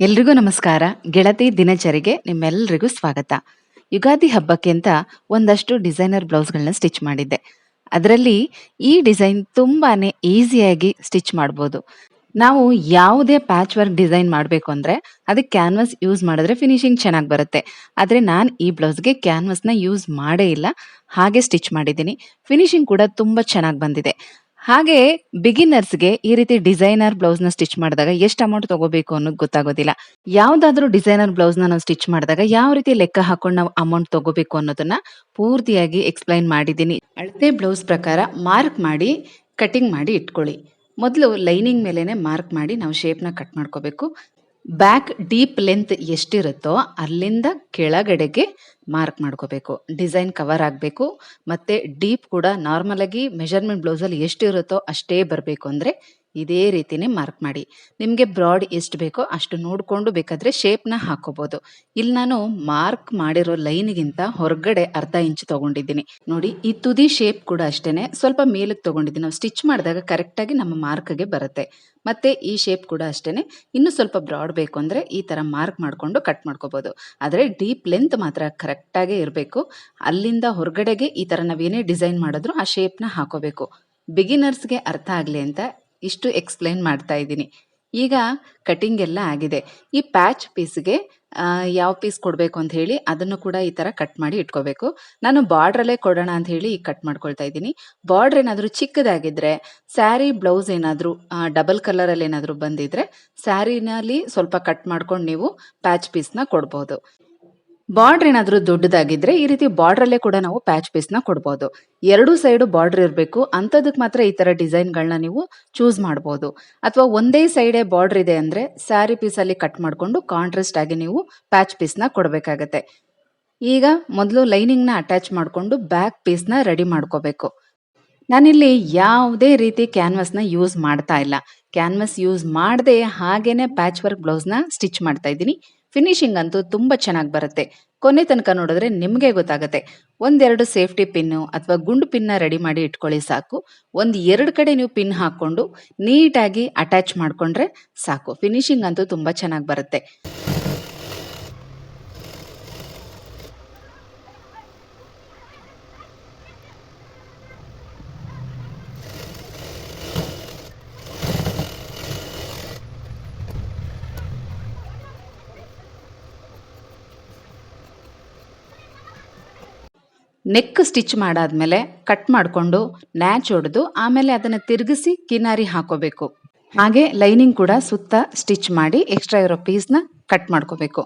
ಎಲ್ರಿಗೂ ನಮಸ್ಕಾರ. ಗೆಳತಿ ದಿನಚರಿಗೆ ನಿಮ್ಮೆಲ್ಲರಿಗೂ ಸ್ವಾಗತ. ಯುಗಾದಿ ಹಬ್ಬಕ್ಕೆ ಅಂತ ಒಂದಷ್ಟು ಡಿಸೈನರ್ ಬ್ಲೌಸ್ಗಳನ್ನ ಸ್ಟಿಚ್ ಮಾಡಿದ್ದೆ. ಅದರಲ್ಲಿ ಈ ಡಿಸೈನ್ ತುಂಬಾನೇ ಈಸಿಯಾಗಿ ಸ್ಟಿಚ್ ಮಾಡ್ಬೋದು. ನಾವು ಯಾವುದೇ ಪ್ಯಾಚ್ ವರ್ಕ್ ಡಿಸೈನ್ ಮಾಡಬೇಕು ಅಂದ್ರೆ ಅದಕ್ಕೆ ಕ್ಯಾನ್ವಾಸ್ ಯೂಸ್ ಮಾಡಿದ್ರೆ ಫಿನಿಶಿಂಗ್ ಚೆನ್ನಾಗಿ ಬರುತ್ತೆ. ಆದರೆ ನಾನು ಈ ಬ್ಲೌಸ್ಗೆ ನ ಯೂಸ್ ಮಾಡೇ ಇಲ್ಲ. ಹಾಗೆ ಸ್ಟಿಚ್ ಮಾಡಿದ್ದೀನಿ. ಫಿನಿಶಿಂಗ್ ಕೂಡ ತುಂಬ ಚೆನ್ನಾಗಿ ಬಂದಿದೆ. ಹಾಗೆ ಬಿಗಿನರ್ಸ್ಗೆ ಈ ರೀತಿ ಡಿಸೈನರ್ ಬ್ಲೌಸ್ನ ಸ್ಟಿಚ್ ಮಾಡಿದಾಗ ಎಷ್ಟು ಅಮೌಂಟ್ ತಗೋಬೇಕು ಅನ್ನೋದು ಗೊತ್ತಾಗೋದಿಲ್ಲ. ಯಾವ್ದಾದ್ರು ಡಿಸೈನರ್ ಬ್ಲೌಸ್ನ ನಾವು ಸ್ಟಿಚ್ ಮಾಡಿದಾಗ ಯಾವ ರೀತಿ ಲೆಕ್ಕ ಹಾಕೊಂಡು ನಾವು ಅಮೌಂಟ್ ತಗೋಬೇಕು ಅನ್ನೋದನ್ನ ಪೂರ್ತಿಯಾಗಿ ಎಕ್ಸ್ಪ್ಲೈನ್ ಮಾಡಿದ್ದೀನಿ. ಅಳತೆ ಬ್ಲೌಸ್ ಪ್ರಕಾರ ಮಾರ್ಕ್ ಮಾಡಿ ಕಟಿಂಗ್ ಮಾಡಿ ಇಟ್ಕೊಳ್ಳಿ. ಮೊದಲು ಲೈನಿಂಗ್ ಮೇಲೇನೆ ಮಾರ್ಕ್ ಮಾಡಿ ನಾವು ಶೇಪ್ನ ಕಟ್ ಮಾಡ್ಕೋಬೇಕು. ಬ್ಯಾಕ್ ಡೀಪ್ ಲೆಂತ್ ಎಷ್ಟಿರುತ್ತೋ ಅಲ್ಲಿಂದ ಕೆಳಗಡೆಗೆ ಮಾರ್ಕ್ ಮಾಡ್ಕೋಬೇಕು. ಡಿಸೈನ್ ಕವರ್ ಆಗಬೇಕು. ಮತ್ತು ಡೀಪ್ ಕೂಡ ನಾರ್ಮಲಾಗಿ ಮೆಷರ್ಮೆಂಟ್ ಬ್ಲೌಸಲ್ಲಿ ಎಷ್ಟಿರುತ್ತೋ ಅಷ್ಟೇ ಬರಬೇಕು ಅಂದರೆ ಇದೇ ರೀತಿನೇ ಮಾರ್ಕ್ ಮಾಡಿ. ನಿಮಗೆ ಬ್ರಾಡ್ ಎಷ್ಟು ಬೇಕೋ ಅಷ್ಟು ನೋಡಿಕೊಂಡು ಬೇಕಾದರೆ ಶೇಪ್ನ ಹಾಕೋಬೋದು. ಇಲ್ಲಿ ನಾನು ಮಾರ್ಕ್ ಮಾಡಿರೋ ಲೈನ್ಗಿಂತ ಹೊರಗಡೆ ಅರ್ಧ ಇಂಚ್ ತೊಗೊಂಡಿದ್ದೀನಿ. ನೋಡಿ, ಈ ತುದಿ ಶೇಪ್ ಕೂಡ ಅಷ್ಟೇ ಸ್ವಲ್ಪ ಮೇಲಕ್ಕೆ ತೊಗೊಂಡಿದ್ದೀನಿ. ನಾವು ಸ್ಟಿಚ್ ಮಾಡಿದಾಗ ಕರೆಕ್ಟಾಗಿ ನಮ್ಮ ಮಾರ್ಕ್ಗೆ ಬರುತ್ತೆ. ಮತ್ತು ಈ ಶೇಪ್ ಕೂಡ ಅಷ್ಟೇ ಇನ್ನೂ ಸ್ವಲ್ಪ ಬ್ರಾಡ್ ಬೇಕು ಅಂದರೆ ಈ ಥರ ಮಾರ್ಕ್ ಮಾಡಿಕೊಂಡು ಕಟ್ ಮಾಡ್ಕೋಬೋದು. ಆದರೆ ಡೀಪ್ ಲೆಂತ್ ಮಾತ್ರ ಕರೆಕ್ಟಾಗೇ ಇರಬೇಕು. ಅಲ್ಲಿಂದ ಹೊರಗಡೆಗೆ ಈ ಥರ ನಾವೇನೇ ಡಿಸೈನ್ ಮಾಡಿದ್ರು ಆ ಶೇಪ್ನ ಹಾಕೋಬೇಕು. ಬಿಗಿನರ್ಸ್ಗೆ ಅರ್ಥ ಆಗಲಿ ಅಂತ ಇಷ್ಟು ಎಕ್ಸ್ಪ್ಲೇನ್ ಮಾಡ್ತಾ ಇದ್ದೀನಿ. ಈಗ ಕಟಿಂಗ್ ಎಲ್ಲ ಆಗಿದೆ. ಈ ಪ್ಯಾಚ್ ಪೀಸ್ಗೆ ಯಾವ ಪೀಸ್ ಕೊಡಬೇಕು ಅಂತ ಹೇಳಿ ಅದನ್ನು ಕೂಡ ಈ ಥರ ಕಟ್ ಮಾಡಿ ಇಟ್ಕೋಬೇಕು. ನಾನು ಬಾರ್ಡ್ರಲ್ಲೇ ಕೊಡೋಣ ಅಂತ ಹೇಳಿ ಈಗ ಕಟ್ ಮಾಡ್ಕೊಳ್ತಾ ಇದ್ದೀನಿ. ಬಾರ್ಡ್ರ್ ಏನಾದರೂ ಚಿಕ್ಕದಾಗಿದ್ದರೆ ಸ್ಯಾರಿ ಬ್ಲೌಸ್ ಏನಾದರೂ ಡಬಲ್ ಕಲರಲ್ಲಿ ಏನಾದರೂ ಬಂದಿದ್ರೆ ಸ್ಯಾರಿನಲ್ಲಿ ಸ್ವಲ್ಪ ಕಟ್ ಮಾಡ್ಕೊಂಡು ನೀವು ಪ್ಯಾಚ್ ಪೀಸ್ನ ಕೊಡ್ಬೋದು. ಬಾರ್ಡ್ರ್ ಏನಾದರೂ ದೊಡ್ಡದಾಗಿದ್ರೆ ಈ ರೀತಿ ಬಾರ್ಡ್ರಲ್ಲೇ ಕೂಡ ನಾವು ಪ್ಯಾಚ್ ಪೀಸ್ನ ಕೊಡ್ಬೋದು. ಎರಡು ಸೈಡು ಬಾರ್ಡರ್ ಇರಬೇಕು. ಅಂಥದಕ್ಕೆ ಮಾತ್ರ ಈ ಥರ ಡಿಸೈನ್ಗಳನ್ನ ನೀವು ಚೂಸ್ ಮಾಡ್ಬೋದು. ಅಥವಾ ಒಂದೇ ಸೈಡೇ ಬಾರ್ಡರ್ ಇದೆ ಅಂದರೆ ಸ್ಯಾರಿ ಪೀಸಲ್ಲಿ ಕಟ್ ಮಾಡಿಕೊಂಡು ಕಾಂಟ್ರಾಸ್ಟ್ ಆಗಿ ನೀವು ಪ್ಯಾಚ್ ಪೀಸ್ನ ಕೊಡಬೇಕಾಗತ್ತೆ. ಈಗ ಮೊದಲು ಲೈನಿಂಗ್ನ ಅಟ್ಯಾಚ್ ಮಾಡಿಕೊಂಡು ಬ್ಯಾಕ್ ಪೀಸ್ನ ರೆಡಿ ಮಾಡ್ಕೋಬೇಕು. ನಾನಿಲ್ಲಿ ಯಾವುದೇ ರೀತಿ ಕ್ಯಾನ್ವಾಸ್ನ ಯೂಸ್ ಮಾಡ್ತಾ ಇಲ್ಲ. ಕ್ಯಾನ್ವಾಸ್ ಯೂಸ್ ಮಾಡದೆ ಹಾಗೇನೆ ಪ್ಯಾಚ್ ವರ್ಕ್ ಬ್ಲೌಸ್ನ ಸ್ಟಿಚ್ ಮಾಡ್ತಾ ಇದ್ದೀನಿ. ಫಿನಿಶಿಂಗ್ ಅಂತೂ ತುಂಬ ಚೆನ್ನಾಗಿ ಬರುತ್ತೆ. ಕೊನೆ ತನಕ ನೋಡಿದ್ರೆ ನಿಮಗೆ ಗೊತ್ತಾಗುತ್ತೆ. ಒಂದೆರಡು ಸೇಫ್ಟಿ ಪಿನ್ನು ಅಥವಾ ಗುಂಡು ಪಿನ್ನ ರೆಡಿ ಮಾಡಿ ಇಟ್ಕೊಳ್ಳಿ ಸಾಕು. ಒಂದು ಎರಡು ಕಡೆ ನೀವು ಪಿನ್ ಹಾಕ್ಕೊಂಡು ನೀಟಾಗಿ ಅಟ್ಯಾಚ್ ಮಾಡಿಕೊಂಡ್ರೆ ಸಾಕು. ಫಿನಿಶಿಂಗ್ ಅಂತೂ ತುಂಬ ಚೆನ್ನಾಗಿ ಬರುತ್ತೆ. ನೆಕ್ ಸ್ಟಿಚ್ ಮಾಡಾದ್ಮೇಲೆ ಕಟ್ ಮಾಡಿಕೊಂಡು ನ್ಯಾಚ್ ಹೊಡೆದು ಆಮೇಲೆ ಅದನ್ನು ತಿರುಗಿಸಿ ಕಿನಾರಿ ಹಾಕೋಬೇಕು. ಹಾಗೆ ಲೈನಿಂಗ್ ಕೂಡ ಸುತ್ತ ಸ್ಟಿಚ್ ಮಾಡಿ ಎಕ್ಸ್ಟ್ರಾ ಇರೋ ಪೀಸ್ನ ಕಟ್ ಮಾಡ್ಕೋಬೇಕು.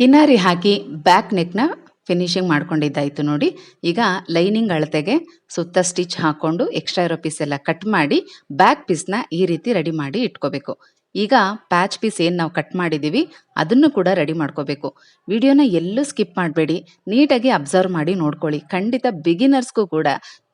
ಕಿನಾರಿ ಹಾಕಿ ಬ್ಯಾಕ್ ನೆಕ್ನ ಫಿನಿಶಿಂಗ್ ಮಾಡ್ಕೊಂಡಿದ್ದಾಯಿತು ನೋಡಿ. ಈಗ ಲೈನಿಂಗ್ ಅಳತೆಗೆ ಸುತ್ತ ಸ್ಟಿಚ್ ಹಾಕ್ಕೊಂಡು ಎಕ್ಸ್ಟ್ರಾ ಇರೋ ಪೀಸ್ ಎಲ್ಲ ಕಟ್ ಮಾಡಿ ಬ್ಯಾಕ್ ಪೀಸ್ನ ಈ ರೀತಿ ರೆಡಿ ಮಾಡಿ ಇಟ್ಕೋಬೇಕು. ಈಗ ಪ್ಯಾಚ್ ಪೀಸ್ ಏನು ನಾವು ಕಟ್ ಮಾಡಿದ್ದೀವಿ ಅದನ್ನು ಕೂಡ ರೆಡಿ ಮಾಡ್ಕೋಬೇಕು. ವಿಡಿಯೋನ ಎಲ್ಲೂ ಸ್ಕಿಪ್ ಮಾಡಬೇಡಿ. ನೀಟಾಗಿ ಅಬ್ಸರ್ವ್ ಮಾಡಿ ನೋಡ್ಕೊಳ್ಳಿ. ಖಂಡಿತ ಬಿಗಿನರ್ಸ್ಗೂ ಕೂಡ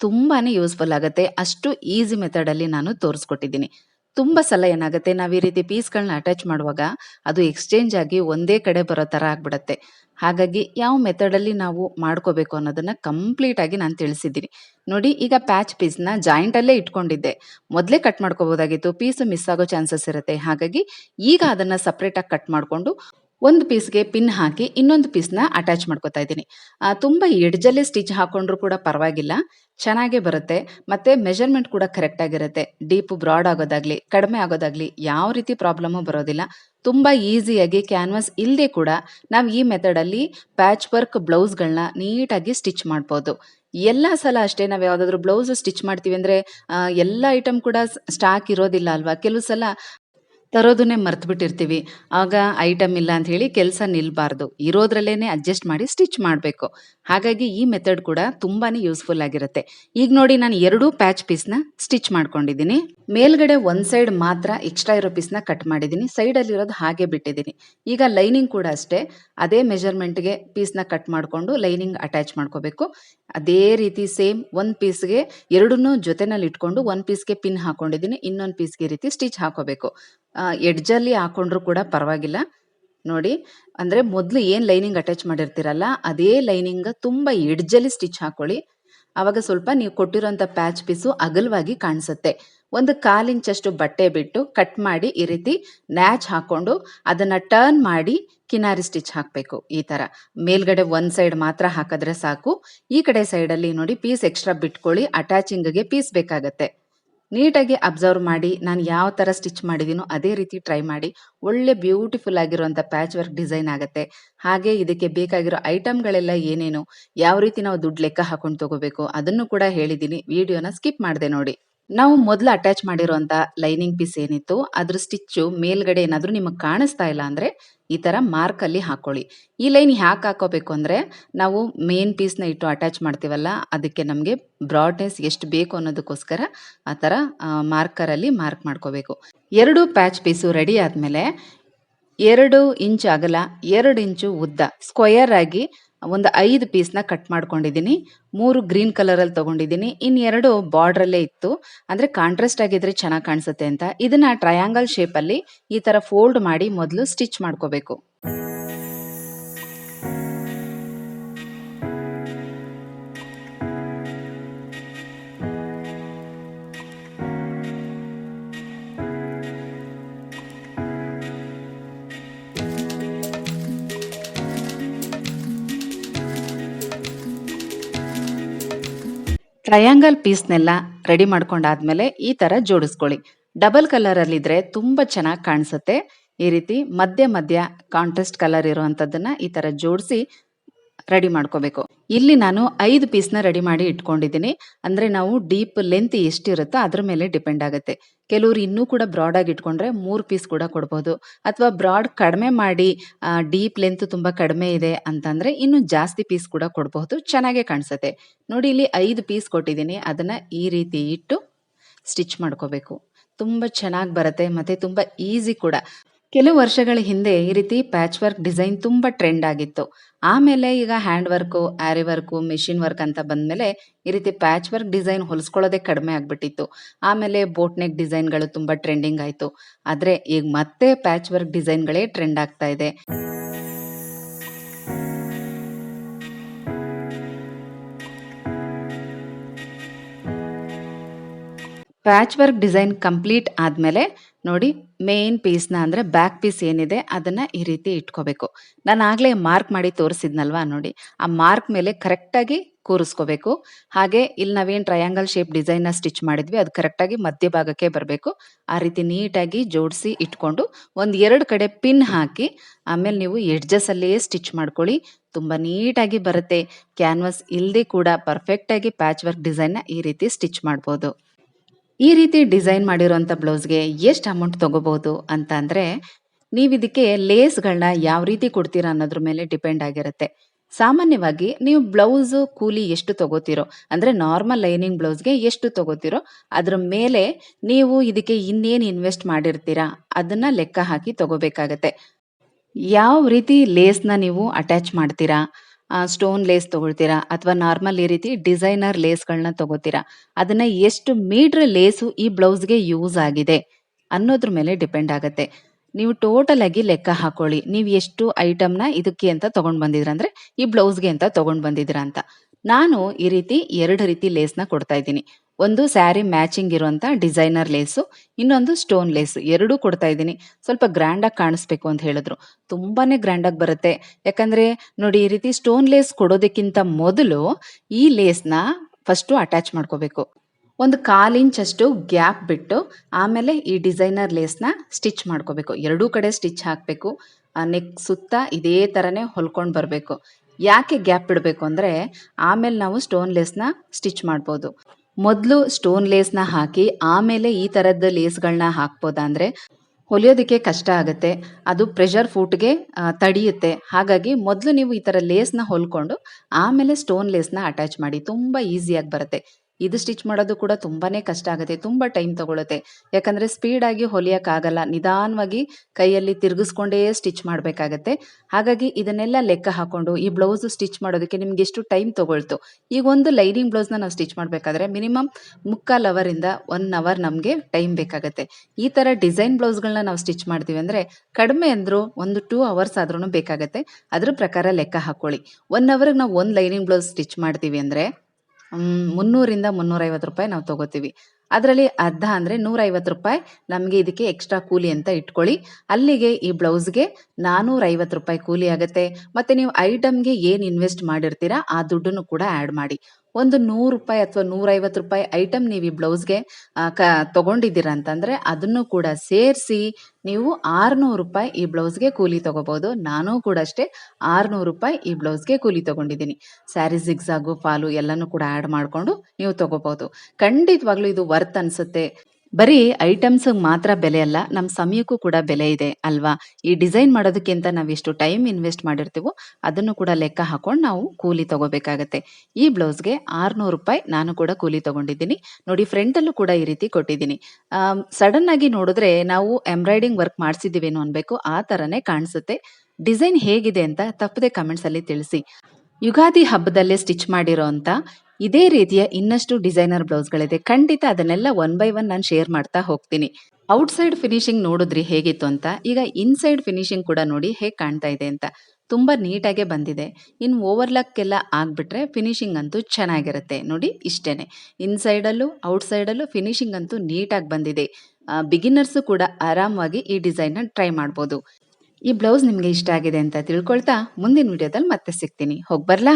ತುಂಬಾ ಯೂಸ್ಫುಲ್ ಆಗುತ್ತೆ. ಅಷ್ಟು ಈಸಿ ಮೆಥಡಲ್ಲಿ ನಾನು ತೋರಿಸ್ಕೊಟ್ಟಿದ್ದೀನಿ. ತುಂಬ ಸಲ ಏನಾಗುತ್ತೆ, ನಾವು ಈ ರೀತಿ ಪೀಸ್ಗಳನ್ನ ಅಟ್ಯಾಚ್ ಮಾಡುವಾಗ ಅದು ಎಕ್ಸ್ಚೇಂಜ್ ಆಗಿ ಒಂದೇ ಕಡೆ ಬರೋ ಥರ ಆಗ್ಬಿಡತ್ತೆ. ಹಾಗಾಗಿ ಯಾವ ಮೆಥಡಲ್ಲಿ ನಾವು ಮಾಡ್ಕೋಬೇಕು ಅನ್ನೋದನ್ನು ಕಂಪ್ಲೀಟ್ ಆಗಿ ನಾನು ತಿಳಿಸಿದ್ದೀನಿ. ನೋಡಿ, ಈಗ ಪ್ಯಾಚ್ ಪೀಸ್ನ ಜಾಯಿಂಟಲ್ಲೇ ಇಟ್ಕೊಂಡಿದ್ದೆ. ಮೊದಲೇ ಕಟ್ ಮಾಡ್ಕೋಬೋದಾಗಿತ್ತು ಪೀಸ್ ಮಿಸ್ ಆಗೋ ಚಾನ್ಸಸ್ ಇರುತ್ತೆ. ಹಾಗಾಗಿ ಈಗ ಅದನ್ನು ಸಪ್ರೇಟಾಗಿ ಕಟ್ ಮಾಡಿಕೊಂಡು ಒಂದು ಪೀಸ್ಗೆ ಪಿನ್ ಹಾಕಿ ಇನ್ನೊಂದು ಪೀಸ್ನ ಅಟ್ಯಾಚ್ ಮಾಡ್ಕೊತಾ ಇದ್ದೀನಿ. ತುಂಬ ಎಡ್ಜಲ್ಲೇ ಸ್ಟಿಚ್ ಹಾಕೊಂಡ್ರೂ ಕೂಡ ಪರವಾಗಿಲ್ಲ. ಚೆನ್ನಾಗೇ ಬರುತ್ತೆ. ಮತ್ತೆ ಮೆಜರ್ಮೆಂಟ್ ಕೂಡ ಕರೆಕ್ಟ್ ಆಗಿರುತ್ತೆ. ಡೀಪ್ ಬ್ರಾಡ್ ಆಗೋದಾಗ್ಲಿ, ಕಡಿಮೆ ಆಗೋದಾಗ್ಲಿ ಯಾವ ರೀತಿ ಪ್ರಾಬ್ಲಮ್ಮು ಬರೋದಿಲ್ಲ. ತುಂಬ ಈಸಿಯಾಗಿ ಕ್ಯಾನ್ವಾಸ್ ಇಲ್ಲದೆ ಕೂಡ ನಾವು ಈ ಮೆಥಡಲ್ಲಿ ಪ್ಯಾಚ್ ವರ್ಕ್ ಬ್ಲೌಸ್ಗಳನ್ನ ನೀಟಾಗಿ ಸ್ಟಿಚ್ ಮಾಡ್ಬೋದು. ಎಲ್ಲ ಸಲ ಅಷ್ಟೇ ನಾವು ಯಾವುದಾದ್ರೂ ಬ್ಲೌಸ್ ಸ್ಟಿಚ್ ಮಾಡ್ತೀವಿ ಅಂದರೆ ಎಲ್ಲ ಐಟಮ್ ಕೂಡ ಸ್ಟಾಕ್ ಇರೋದಿಲ್ಲ ಅಲ್ವಾ? ಕೆಲವು ಸಲ ತರೋದನ್ನೇ ಮರ್ತ್ಬಿಟ್ಟಿರ್ತೀವಿ. ಆಗ ಐಟಮ್ ಇಲ್ಲ ಅಂತ ಹೇಳಿ ಕೆಲಸ ನಿಲ್ಬಾರ್ದು. ಇರೋದ್ರಲ್ಲೇನೆ ಅಡ್ಜಸ್ಟ್ ಮಾಡಿ ಸ್ಟಿಚ್ ಮಾಡಬೇಕು. ಹಾಗಾಗಿ ಈ ಮೆಥಡ್ ಕೂಡ ತುಂಬಾನೇ ಯೂಸ್‌ಫುಲ್ ಆಗಿರುತ್ತೆ. ಈಗ ನೋಡಿ ನಾನು ಎರಡೂ ಪ್ಯಾಚ್ ಪೀಸ್‌ನ ಸ್ಟಿಚ್ ಮಾಡ್ಕೊಂಡಿದ್ದೀನಿ. ಮೇಲ್ಗಡೆ ಒಂದ್ ಸೈಡ್ ಮಾತ್ರ ಎಕ್ಸ್ಟ್ರಾ ಇರೋ ಪೀಸ್‌ನ ಕಟ್ ಮಾಡಿದ್ದೀನಿ. ಸೈಡಲ್ಲಿರೋದು ಹಾಗೆ ಬಿಟ್ಟಿದ್ದೀನಿ. ಈಗ ಲೈನಿಂಗ್ ಕೂಡ ಅಷ್ಟೇ ಅದೇ ಮೆಜರ್‌ಮೆಂಟ್‌ಗೆ ಪೀಸ್‌ನ ಕಟ್ ಮಾಡ್ಕೊಂಡು ಲೈನಿಂಗ್ ಅಟ್ಯಾಚ್ ಮಾಡ್ಕೋಬೇಕು. ಅದೇ ರೀತಿ ಸೇಮ್ ಒಂದ್ ಪೀಸ್‌ಗೆ ಎರಡನ್ನೂ ಜೊತೆನಲ್ಲಿ ಇಟ್ಕೊಂಡು ಒಂದ್ ಪೀಸ್‌ಗೆ ಪಿನ್ ಹಾಕೊಂಡಿದ್ದೀನಿ. ಇನ್ನೊಂದು ಪೀಸ್‌ಗೆ ರೀತಿ ಸ್ಟಿಚ್ ಹಾಕೋಬೇಕು. ಎಡ್ಜಲ್ಲಿ ಹಾಕೊಂಡ್ರು ಕೂಡ ಪರವಾಗಿಲ್ಲ. ನೋಡಿ, ಅಂದರೆ ಮೊದಲು ಏನು ಲೈನಿಂಗ್ ಅಟ್ಯಾಚ್ ಮಾಡಿರ್ತೀರಲ್ಲ, ಅದೇ ಲೈನಿಂಗ್ ತುಂಬ ಎಡ್ಜಲ್ಲಿ ಸ್ಟಿಚ್ ಹಾಕೊಳ್ಳಿ. ಆವಾಗ ಸ್ವಲ್ಪ ನೀವು ಕೊಟ್ಟಿರೋಂಥ ಪ್ಯಾಚ್ ಪೀಸು ಅಗಲವಾಗಿ ಕಾಣಿಸುತ್ತೆ. ಒಂದು 1/4 ಇಂಚಷ್ಟು ಬಟ್ಟೆ ಬಿಟ್ಟು ಕಟ್ ಮಾಡಿ ಈ ರೀತಿ ನ್ಯಾಚ್ ಹಾಕೊಂಡು ಅದನ್ನ ಟರ್ನ್ ಮಾಡಿ ಕಿನಾರಿ ಸ್ಟಿಚ್ ಹಾಕಬೇಕು ಈ ತರ. ಮೇಲ್ಗಡೆ ಒಂದು ಸೈಡ್ ಮಾತ್ರ ಹಾಕಿದ್ರೆ ಸಾಕು. ಈ ಕಡೆ ಸೈಡಲ್ಲಿ ನೋಡಿ ಪೀಸ್ ಎಕ್ಸ್ಟ್ರಾ ಬಿಟ್ಕೊಳ್ಳಿ. ಅಟ್ಯಾಚಿಂಗ್‌ಗೆ ಪೀಸ್ ಬೇಕಾಗತ್ತೆ. ನೀಟಾಗಿ ಅಬ್ಸರ್ವ್ ಮಾಡಿ ನಾನು ಯಾವ ಥರ ಸ್ಟಿಚ್ ಮಾಡಿದೀನೋ ಅದೇ ರೀತಿ ಟ್ರೈ ಮಾಡಿ. ಒಳ್ಳೆ ಬ್ಯೂಟಿಫುಲ್ ಆಗಿರುವಂಥ ಪ್ಯಾಚ್ ವರ್ಕ್ ಡಿಸೈನ್ ಆಗುತ್ತೆ ಹಾಗೆ ಇದಕ್ಕೆ ಬೇಕಾಗಿರೋ ಐಟಮ್‌ಗಳೆಲ್ಲ ಏನೇನು, ಯಾವ ರೀತಿ ನಾವು ದುಡ್ಡು ಲೆಕ್ಕ ಹಾಕೊಂಡು ತಗೋಬೇಕು ಅದನ್ನು ಕೂಡ ಹೇಳಿದ್ದೀನಿ. ವಿಡಿಯೋನ ಸ್ಕಿಪ್ ಮಾಡಿದೆ ನೋಡಿ. ನಾವು ಮೊದಲು ಅಟ್ಯಾಚ್ ಮಾಡಿರೋಂಥ ಲೈನಿಂಗ್ ಪೀಸ್ ಏನಿತ್ತು ಅದ್ರ ಸ್ಟಿಚ್ಚು ಮೇಲ್ಗಡೆ ಏನಾದರೂ ನಿಮಗೆ ಕಾಣಿಸ್ತಾ ಇಲ್ಲ ಅಂದರೆ ಈ ಥರ ಮಾರ್ಕಲ್ಲಿ ಹಾಕೊಳ್ಳಿ. ಈ ಲೈನ್ ಯಾಕೆ ಹಾಕೋಬೇಕು ಅಂದರೆ ನಾವು ಮೇನ್ ಪೀಸ್‌ನ ಇಟ್ಟು ಅಟ್ಯಾಚ್ ಮಾಡ್ತೀವಲ್ಲ ಅದಕ್ಕೆ ನಮಗೆ ಬ್ರಾಡ್‌ನೆಸ್ ಎಷ್ಟು ಬೇಕು ಅನ್ನೋದಕ್ಕೋಸ್ಕರ ಆ ಥರ ಮಾರ್ಕರಲ್ಲಿ ಮಾರ್ಕ್ ಮಾಡ್ಕೋಬೇಕು. ಎರಡು ಪ್ಯಾಚ್ ಪೀಸು ರೆಡಿ ಆದಮೇಲೆ ಎರಡು ಇಂಚ್ ಅಗಲ, ಎರಡು ಇಂಚು ಉದ್ದ ಸ್ಕ್ವಯರ್ ಆಗಿ ಒಂದು ಐದು ಪೀಸ್‌ನ ಕಟ್ ಮಾಡ್ಕೊಂಡಿದ್ದೀನಿ. ಮೂರು ಗ್ರೀನ್ ಕಲರಲ್ಲಿ ತಗೊಂಡಿದ್ದೀನಿ. ಇನ್ 2 ಬಾರ್ಡ್ರಲ್ಲೇ ಇತ್ತು. ಅಂದ್ರೆ ಕಾಂಟ್ರಾಸ್ಟ್ ಆಗಿದ್ರೆ ಚೆನ್ನಾಗಿ ಕಾಣಿಸುತ್ತೆ ಅಂತ. ಇದನ್ನ ಟ್ರಯಾಂಗಲ್ ಶೇಪಲ್ಲಿ ಈ ತರ ಫೋಲ್ಡ್ ಮಾಡಿ ಮೊದಲು ಸ್ಟಿಚ್ ಮಾಡ್ಕೋಬೇಕು. ಟ್ರಯಾಂಗಲ್ ಪೀಸ್‌ನೆಲ್ಲ ರೆಡಿ ಮಾಡ್ಕೊಂಡಾದ್ಮೇಲೆ ಈ ಥರ ಜೋಡಿಸ್ಕೊಳ್ಳಿ. ಡಬಲ್ ಕಲರಲ್ಲಿದ್ದರೆ ತುಂಬ ಚೆನ್ನಾಗಿ ಕಾಣಿಸುತ್ತೆ. ಈ ರೀತಿ ಮಧ್ಯ ಮಧ್ಯ ಕಾಂಟ್ರಾಸ್ಟ್ ಕಲರ್ ಇರುವಂಥದ್ದನ್ನು ಈ ಥರ ಜೋಡಿಸಿ ರೆಡಿ ಮಾಡ್ಕೋಬೇಕು. ಇಲ್ಲಿ ನಾನು ಐದು ಪೀಸ್‌ನ ರೆಡಿ ಮಾಡಿ ಇಟ್ಕೊಂಡಿದ್ದೀನಿ. ಅಂದ್ರೆ ನಾವು ಡೀಪ್ ಲೆಂತ್ ಎಷ್ಟಿರುತ್ತೋ ಅದ್ರ ಮೇಲೆ ಡಿಪೆಂಡ್ ಆಗುತ್ತೆ. ಕೆಲವರು ಇನ್ನೂ ಕೂಡ ಬ್ರಾಡ್ ಆಗಿ ಇಟ್ಕೊಂಡ್ರೆ ಮೂರು ಪೀಸ್ ಕೂಡ ಕೊಡ್ಬೋದು. ಅಥವಾ ಬ್ರಾಡ್ ಕಡಿಮೆ ಮಾಡಿ ಡೀಪ್ ಲೆಂತ್ ತುಂಬಾ ಕಡಿಮೆ ಇದೆ ಅಂತಂದರೆ ಇನ್ನೂ ಜಾಸ್ತಿ ಪೀಸ್ ಕೂಡ ಕೊಡಬಹುದು. ಚೆನ್ನಾಗೇ ಕಾಣಿಸುತ್ತೆ. ನೋಡಿ ಇಲ್ಲಿ ಐದು ಪೀಸ್ ಕೊಟ್ಟಿದ್ದೀನಿ. ಅದನ್ನ ಈ ರೀತಿ ಇಟ್ಟು ಸ್ಟಿಚ್ ಮಾಡ್ಕೋಬೇಕು. ತುಂಬಾ ಚೆನ್ನಾಗಿ ಬರುತ್ತೆ ಮತ್ತೆ ತುಂಬಾ ಈಸಿ ಕೂಡ. ಕೆಲವು ವರ್ಷಗಳ ಹಿಂದೆ ಈ ರೀತಿ ಪ್ಯಾಚ್ ವರ್ಕ್ ಡಿಸೈನ್ ತುಂಬಾ ಟ್ರೆಂಡ್ ಆಗಿತ್ತು. ಆಮೇಲೆ ಈಗ hand work, aari work, machine work ಅಂತ ಬಂದ್ಮೇಲೆ ಈ ರೀತಿ ಪ್ಯಾಚ್ ವರ್ಕ್ ಡಿಸೈನ್ ಹೊಲಿಸ್ಕೊಳ್ಳೋದೇ ಕಡಿಮೆ ಆಗ್ಬಿಟ್ಟಿತ್ತು. ಆಮೇಲೆ ಬೋಟ್ ನೆಕ್ ಡಿಸೈನ್‌ಗಳು ತುಂಬಾ ಟ್ರೆಂಡಿಂಗ್ ಆಯ್ತು. ಆದ್ರೆ ಈಗ ಮತ್ತೆ ಪ್ಯಾಚ್ ವರ್ಕ್ ಡಿಸೈನ್‌ಗಳೇ ಟ್ರೆಂಡ್ ಆಗ್ತಾ ಇದೆ. ಪ್ಯಾಚ್ ವರ್ಕ್ ಡಿಸೈನ್ ಕಂಪ್ಲೀಟ್ ಆದ್ಮೇಲೆ ನೋಡಿ ಮೇನ್ ಪೀಸ್‌ನ ಅಂದರೆ ಬ್ಯಾಕ್ ಪೀಸ್ ಏನಿದೆ, ಅದನ್ನು ಈ ರೀತಿ ಇಟ್ಕೋಬೇಕು. ನಾನು ಆಗಲೇ ಮಾರ್ಕ್ ಮಾಡಿ ತೋರಿಸಿದ್ನಲ್ವಾ ನೋಡಿ. ಆ ಮಾರ್ಕ್ ಮೇಲೆ ಕರೆಕ್ಟಾಗಿ ಕೂರಿಸ್ಕೋಬೇಕು. ಹಾಗೆ ಇಲ್ಲಿ ನಾವೇನು ಟ್ರಯಾಂಗಲ್ ಶೇಪ್ ಡಿಸೈನ್‌ನ ಸ್ಟಿಚ್ ಮಾಡಿದ್ವಿ, ಅದು ಕರೆಕ್ಟಾಗಿ ಮಧ್ಯಭಾಗಕ್ಕೆ ಬರಬೇಕು. ಆ ರೀತಿ ನೀಟಾಗಿ ಜೋಡಿಸಿ ಇಟ್ಕೊಂಡು ಒಂದು ಎರಡು ಕಡೆ ಪಿನ್ ಹಾಕಿ, ಆಮೇಲೆ ನೀವು ಎಡ್ಜಸ್ಸಲ್ಲಿಯೇ ಸ್ಟಿಚ್ ಮಾಡ್ಕೊಳ್ಳಿ. ತುಂಬ ನೀಟಾಗಿ ಬರುತ್ತೆ. ಕ್ಯಾನ್ವಾಸ್ ಇಲ್ಲದೆ ಕೂಡ ಪರ್ಫೆಕ್ಟಾಗಿ ಪ್ಯಾಚ್ ವರ್ಕ್ ಡಿಸೈನ್‌ನ ಈ ರೀತಿ ಸ್ಟಿಚ್ ಮಾಡ್ಬೋದು. ಈ ರೀತಿ ಡಿಸೈನ್ ಮಾಡಿರುವಂಥ ಬ್ಲೌಸ್‌ಗೆ ಎಷ್ಟು ಅಮೌಂಟ್ ತಗೋಬಹುದು ಅಂತ ಅಂದ್ರೆ ನೀವಿದಕ್ಕೆ ಲೇಸ್‌ಗಳನ್ನ ಯಾವ ರೀತಿ ಕೊಡ್ತೀರಾ ಅನ್ನೋದ್ರ ಮೇಲೆ ಡಿಪೆಂಡ್ ಆಗಿರುತ್ತೆ. ಸಾಮಾನ್ಯವಾಗಿ ನೀವು ಬ್ಲೌಸು ಕೂಲಿ ಎಷ್ಟು ತಗೋತಿರೋ ಅಂದ್ರೆ ನಾರ್ಮಲ್ ಲೈನಿಂಗ್ ಬ್ಲೌಸ್‌ಗೆ ಎಷ್ಟು ತಗೋತಿರೋ ಅದ್ರ ಮೇಲೆ ನೀವು ಇದಕ್ಕೆ ಇನ್ನೇನು ಇನ್ವೆಸ್ಟ್ ಮಾಡಿರ್ತೀರಾ ಅದನ್ನ ಲೆಕ್ಕ ಹಾಕಿ ತಗೋಬೇಕಾಗತ್ತೆ. ಯಾವ ರೀತಿ ಲೇಸ್‌ನ ನೀವು ಅಟ್ಯಾಚ್ ಮಾಡ್ತೀರಾ, ಸ್ಟೋನ್ ಲೇಸ್ ತಗೊಳ್ತೀರಾ ಅಥವಾ ನಾರ್ಮಲ್ ಈ ರೀತಿ ಡಿಸೈನರ್ ಲೇಸ್‌ಗಳನ್ನ ತಗೋತೀರಾ. ಅದನ್ನ ಎಷ್ಟು ಮೀಟರ್ ಲೇಸು ಈ ಬ್ಲೌಸ್‌ಗೆ ಯೂಸ್ ಆಗಿದೆ ಅನ್ನೋದ್ರ ಮೇಲೆ ಡಿಪೆಂಡ್ ಆಗುತ್ತೆ ನೀವು ಟೋಟಲ್ ಆಗಿ ಲೆಕ್ಕ ಹಾಕೊಳ್ಳಿ. ನೀವು ಎಷ್ಟು ಐಟಮ್‌ನ ಇದಕ್ಕೆ ಅಂತ ತಗೊಂಡ್ ಬಂದಿದ್ರ ಅಂದ್ರೆ ಈ ಬ್ಲೌಸ್‌ಗೆ ಅಂತ ತಗೊಂಡ್ ಬಂದಿದ್ರ ಅಂತ. ನಾನು ಈ ರೀತಿ ಎರಡು ರೀತಿ ಲೇಸ್‌ನ ಕೊಡ್ತಾ ಇದ್ದೀನಿ. ಒಂದು ಸ್ಯಾರಿ ಮ್ಯಾಚಿಂಗ್ ಇರುವಂತ ಡಿಸೈನರ್ ಲೇಸು, ಇನ್ನೊಂದು ಸ್ಟೋನ್ ಲೇಸು ಎರಡೂ ಕೊಡ್ತಾ ಇದ್ದೀನಿ. ಸ್ವಲ್ಪ ಗ್ರ್ಯಾಂಡ್ ಆಗಿ ಕಾಣಿಸ್ಬೇಕು ಅಂತ ಹೇಳಿದ್ರು. ತುಂಬಾನೇ ಗ್ರ್ಯಾಂಡ್ ಆಗಿ ಬರುತ್ತೆ. ಯಾಕಂದ್ರೆ ನೋಡಿ ಈ ರೀತಿ ಸ್ಟೋನ್ ಲೇಸ್ ಕೊಡೋದಕ್ಕಿಂತ ಮೊದಲು ಈ ಲೇಸ್‌ನ ಫಸ್ಟು ಅಟ್ಯಾಚ್ ಮಾಡ್ಕೋಬೇಕು. ಒಂದು ಕಾಲ್ ಇಂಚ್ ಅಷ್ಟು ಗ್ಯಾಪ್ ಬಿಟ್ಟು ಆಮೇಲೆ ಈ ಡಿಸೈನರ್ ಲೇಸ್‌ನ ಸ್ಟಿಚ್ ಮಾಡ್ಕೋಬೇಕು. ಎರಡೂ ಕಡೆ ಸ್ಟಿಚ್ ಹಾಕಬೇಕು ನೆಕ್ ಸುತ್ತ ಇದೇ ತರನೇ ಹೊಲ್ಕೊಂಡು ಬರಬೇಕು ಯಾಕೆ ಗ್ಯಾಪ್ ಬಿಡಬೇಕು ಅಂದ್ರೆ ಆಮೇಲೆ ನಾವು ಸ್ಟೋನ್ ಲೇಸ್‌ನ ಸ್ಟಿಚ್ ಮಾಡ್ಬೋದು. ಮೊದ್ಲು ಸ್ಟೋನ್ ಲೇಸ್‌ನ ಹಾಕಿ, ಆಮೇಲೆ ಈ ಥರದ ಲೇಸ್‌ಗಳನ್ನ ಹಾಕ್ಬೋದಾ ಅಂದರೆ ಹೊಲಿಯೋದಕ್ಕೆ ಕಷ್ಟ ಆಗುತ್ತೆ. ಅದು ಪ್ರೆಷರ್ ಫೂಟ್ಗೆ ತಡೆಯುತ್ತೆ. ಹಾಗಾಗಿ ಮೊದಲು ನೀವು ಈ ಥರ ಲೇಸ್ನ ಹೊಲ್ಕೊಂಡು, ಆಮೇಲೆ ಸ್ಟೋನ್ ಲೇಸ್ನ ಅಟ್ಯಾಚ್ ಮಾಡಿ, ತುಂಬ ಈಸಿಯಾಗಿ ಬರುತ್ತೆ. ಇದು ಸ್ಟಿಚ್ ಮಾಡೋದು ಕೂಡ ತುಂಬಾನೇ ಕಷ್ಟ ಆಗುತ್ತೆ, ತುಂಬ ಟೈಮ್ ತಗೊಳುತ್ತೆ. ಯಾಕಂದರೆ ಸ್ಪೀಡಾಗಿ ಹೊಲಿಯೋಕ್ಕಾಗಲ್ಲ, ನಿಧಾನವಾಗಿ ಕೈಯಲ್ಲಿ ತಿರುಗಿಸ್ಕೊಂಡೇ ಸ್ಟಿಚ್ ಮಾಡಬೇಕಾಗತ್ತೆ. ಹಾಗಾಗಿ ಇದನ್ನೆಲ್ಲ ಲೆಕ್ಕ ಹಾಕೊಂಡು ಈ ಬ್ಲೌಸ್ ಸ್ಟಿಚ್ ಮಾಡೋದಕ್ಕೆ ನಿಮ್ಗೆ ಎಷ್ಟು ಟೈಮ್ ತಗೊಳ್ತು. ಈಗ ಒಂದು ಲೈನಿಂಗ್ ಬ್ಲೌಸ್ನ ನಾವು ಸ್ಟಿಚ್ ಮಾಡಬೇಕಾದ್ರೆ ಮಿನಿಮಮ್ ಮುಕ್ಕಾಲು ಅವರಿಂದ ಒನ್ ಅವರ್ ನಮಗೆ ಟೈಮ್ ಬೇಕಾಗುತ್ತೆ. ಈ ಥರ ಡಿಸೈನ್ ಬ್ಲೌಸ್ಗಳನ್ನ ನಾವು ಸ್ಟಿಚ್ ಮಾಡ್ತೀವಿ ಅಂದರೆ ಕಡಿಮೆ ಅಂದರೂ ಒಂದು ಟೂ ಅವರ್ಸ್ ಆದ್ರೂ ಬೇಕಾಗತ್ತೆ. ಅದ್ರ ಪ್ರಕಾರ ಲೆಕ್ಕ ಹಾಕೊಳ್ಳಿ. ಒನ್ ಅವರ್ಗೆ ನಾವು ಒಂದು ಲೈನಿಂಗ್ ಬ್ಲೌಸ್ ಸ್ಟಿಚ್ ಮಾಡ್ತೀವಿ ಅಂದರೆ ಮುನ್ನೂರಿಂದ ಮುನ್ನೂರೈವತ್ತು ರೂಪಾಯಿ ನಾವು ತಗೋತೀವಿ. ಅದರಲ್ಲಿ ಅರ್ಧ ಅಂದರೆ ನೂರೈವತ್ತು ರೂಪಾಯಿ ನಮಗೆ ಇದಕ್ಕೆ ಎಕ್ಸ್ಟ್ರಾ ಕೂಲಿ ಅಂತ ಇಟ್ಕೊಳ್ಳಿ. ಅಲ್ಲಿಗೆ ಈ ಬ್ಲೌಸ್ಗೆ ನಾನ್ನೂರೈವತ್ತು ರೂಪಾಯಿ ಕೂಲಿ ಆಗುತ್ತೆ. ಮತ್ತು ನೀವು ಐಟಮ್ಗೆ ಏನು ಇನ್ವೆಸ್ಟ್ ಮಾಡಿರ್ತೀರಾ ಆ ದುಡ್ಡನ್ನು ಕೂಡ ಆ್ಯಡ್ ಮಾಡಿ. ಒಂದು ನೂರು ರೂಪಾಯಿ ಅಥವಾ ನೂರೈವತ್ತು ರೂಪಾಯಿ ಐಟಮ್ ನೀವು ಈ ಬ್ಲೌಸ್ಗೆ ಕ, ತೊಗೊಂಡಿದ್ದೀರಾ ಅಂತಂದರೆ ಅದನ್ನು ಕೂಡ ಸೇರಿಸಿ ನೀವು ಆರುನೂರು ರೂಪಾಯಿ ಈ ಬ್ಲೌಸ್ಗೆ ಕೂಲಿ ತೊಗೋಬೋದು ನಾನು ಕೂಡ ಅಷ್ಟೇ ಆರುನೂರು ರೂಪಾಯಿ ಈ ಬ್ಲೌಸ್ಗೆ ಕೂಲಿ ತೊಗೊಂಡಿದ್ದೀನಿ. ಸ್ಯಾರಿ ಜಿಗ್ಸಾಗು ಫಾಲು ಎಲ್ಲನೂ ಕೂಡ ಆ್ಯಡ್ ಮಾಡಿಕೊಂಡು ನೀವು ತೊಗೋಬೋದು ಖಂಡಿತವಾಗ್ಲೂ ಇದು ವರ್ತ್ ಅನ್ಸುತ್ತೆ. ಬರೀ ಐಟಮ್ಸ್ ಮಾತ್ರ ಬೆಲೆ ಅಲ್ಲ ನಮ್ಮ ಸಮಯಕ್ಕೂ ಕೂಡ ಬೆಲೆ ಇದೆ ಅಲ್ವಾ? ಈ ಡಿಸೈನ್ ಮಾಡೋದಕ್ಕಿಂತ ನಾವು ಎಷ್ಟು ಟೈಮ್ ಇನ್ವೆಸ್ಟ್ ಮಾಡಿರ್ತೀವೋ, ಅದನ್ನು ಕೂಡ ಲೆಕ್ಕ ಹಾಕೊಂಡು ನಾವು ಕೂಲಿ ತಗೋಬೇಕಾಗತ್ತೆ. ಈ ಬ್ಲೌಸ್ಗೆ ಆರ್ನೂರು ರೂಪಾಯಿ ನಾನು ಕೂಡ ಕೂಲಿ ತಗೊಂಡಿದ್ದೀನಿ. ನೋಡಿ ಫ್ರಂಟಲ್ಲೂ ಕೂಡ ಈ ರೀತಿ ಕೊಟ್ಟಿದ್ದೀನಿ. ಸಡನ್ ಆಗಿ ನೋಡಿದ್ರೆ ನಾವು ಎಂಬ್ರಾಯ್ಡಿಂಗ್ ವರ್ಕ್ ಮಾಡಿಸಿದ್ದೀವೇನೋ ಅನ್ಬೇಕು, ಆ ಥರನೇ ಕಾಣಿಸುತ್ತೆ. ಡಿಸೈನ್ ಹೇಗಿದೆ ಅಂತ ತಪ್ಪದೆ ಕಮೆಂಟ್ಸಲ್ಲಿ ತಿಳಿಸಿ. ಯುಗಾದಿ ಹಬ್ಬದಲ್ಲೇ ಸ್ಟಿಚ್ ಮಾಡಿರೋ ಅಂತ ಇದೇ ರೀತಿಯ ಇನ್ನಷ್ಟು ಡಿಸೈನರ್ ಬ್ಲೌಸ್ಗಳಿದೆ. ಖಂಡಿತ ಅದನ್ನೆಲ್ಲ ಒನ್ ಬೈ ಒನ್ ನಾನು ಶೇರ್ ಮಾಡ್ತಾ ಹೋಗ್ತೀನಿ. ಔಟ್ಸೈಡ್ ಫಿನಿಶಿಂಗ್ ನೋಡಿದ್ರಿ ಹೇಗಿತ್ತು ಅಂತ, ಈಗ ಇನ್ಸೈಡ್ ಫಿನಿಶಿಂಗ್ ಕೂಡ ನೋಡಿ ಹೇಗೆ ಕಾಣ್ತಾ ಇದೆ ಅಂತ. ತುಂಬ ನೀಟಾಗೆ ಬಂದಿದೆ. ಇನ್ನು ಓವರ್ಲಾಕ್ ಎಲ್ಲ ಆಗಿಬಿಟ್ರೆ ಫಿನಿಶಿಂಗ್ ಅಂತೂ ಚೆನ್ನಾಗಿರುತ್ತೆ. ನೋಡಿ ಇಷ್ಟೇ ಇನ್ಸೈಡಲ್ಲೂ ಔಟ್ಸೈಡಲ್ಲೂ ಫಿನಿಶಿಂಗ್ ಅಂತೂ ನೀಟಾಗಿ ಬಂದಿದೆ. ಬಿಗಿನರ್ಸು ಕೂಡ ಆರಾಮವಾಗಿ ಈ ಡಿಸೈನ್ನ ಟ್ರೈ ಮಾಡ್ಬೋದು. ಈ ಬ್ಲೌಸ್ ನಿಮಗೆ ಇಷ್ಟ ಆಗಿದೆ ಅಂತ ತಿಳ್ಕೊಳ್ತಾ ಮುಂದಿನ ವಿಡಿಯೋದಲ್ಲಿ ಮತ್ತೆ ಸಿಗ್ತೀನಿ. ಹೋಗಿ ಬರ್ಲಾ?